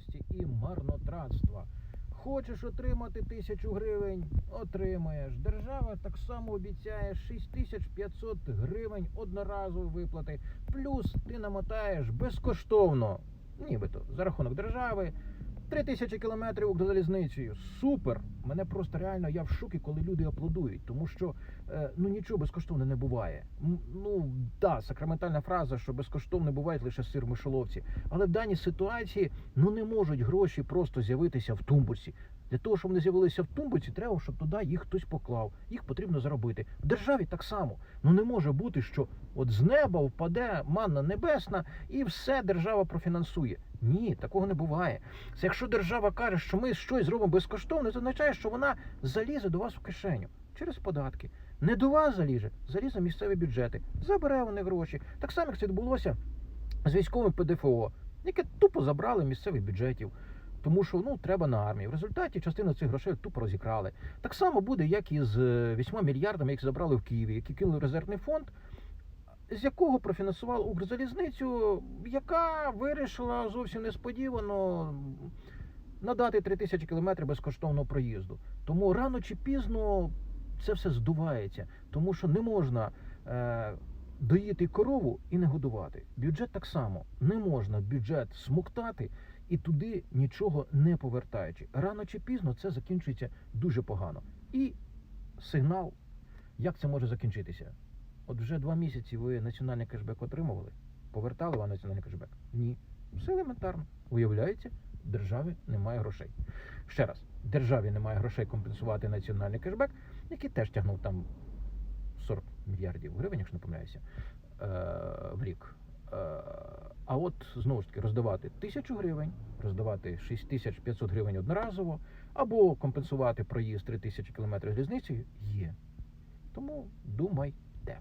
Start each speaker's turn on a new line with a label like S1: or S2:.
S1: бездіяльності і марнотратства. Хочеш отримати тисячу гривень, отримаєш. Держава так само обіцяє 6500 гривень одноразової виплати. Плюс ти намотаєш безкоштовно, нібито за рахунок держави. Три тисячі кілометрів залізницею. Супер! Мене просто реально я в шокі, коли люди аплодують, тому що е, ну нічого безкоштовно не буває. Ну да, сакраментальна фраза, що безкоштовно буває лише сир в мишоловці. Але в даній ситуації ну не можуть гроші просто з'явитися в тумбурсі. Для того, щоб вони з'явилися в тумбурсі, треба, щоб туди їх хтось поклав. Їх потрібно заробити. В державі так само. Ну не може бути, що от з неба впаде манна небесна і все держава профінансує. Ні, такого не буває. Це якщо держава каже, що ми щось зробимо безкоштовно, це означає, що вона залізе до вас в кишеню через податки. Не до вас залізе, залізе місцеві бюджети, забере вони гроші. Так само, як це відбулося з військовим ПДФО, яке тупо забрали місцевих бюджетів. Тому що ну треба на армію. В результаті частину цих грошей тупо розікрали. Так само буде, як і з е, 8 мільярдами, які забрали в Києві, які кинули в резервний фонд, з якого профінансували Укрзалізницю, яка вирішила зовсім несподівано надати 3 тисячі кілометрів безкоштовного проїзду. Тому рано чи пізно це все здувається, тому що не можна е, доїти корову і не годувати. Бюджет так само не можна бюджет смоктати і туди нічого не повертаючи. Рано чи пізно це закінчується дуже погано. І сигнал, як це може закінчитися? От вже два місяці ви національний кешбек отримували. Повертали вам національний кешбек? Ні. Все елементарно. Виявляється, в державі немає грошей. Ще раз, державі немає грошей компенсувати національний кешбек, який теж тягнув там 40 мільярдів гривень, якщо не помиляюся, е, в рік. А от знову ж таки роздавати тисячу гривень, роздавати 6500 гривень одноразово, або компенсувати проїзд 3000 кілометрів залізницею є. Тому думайте.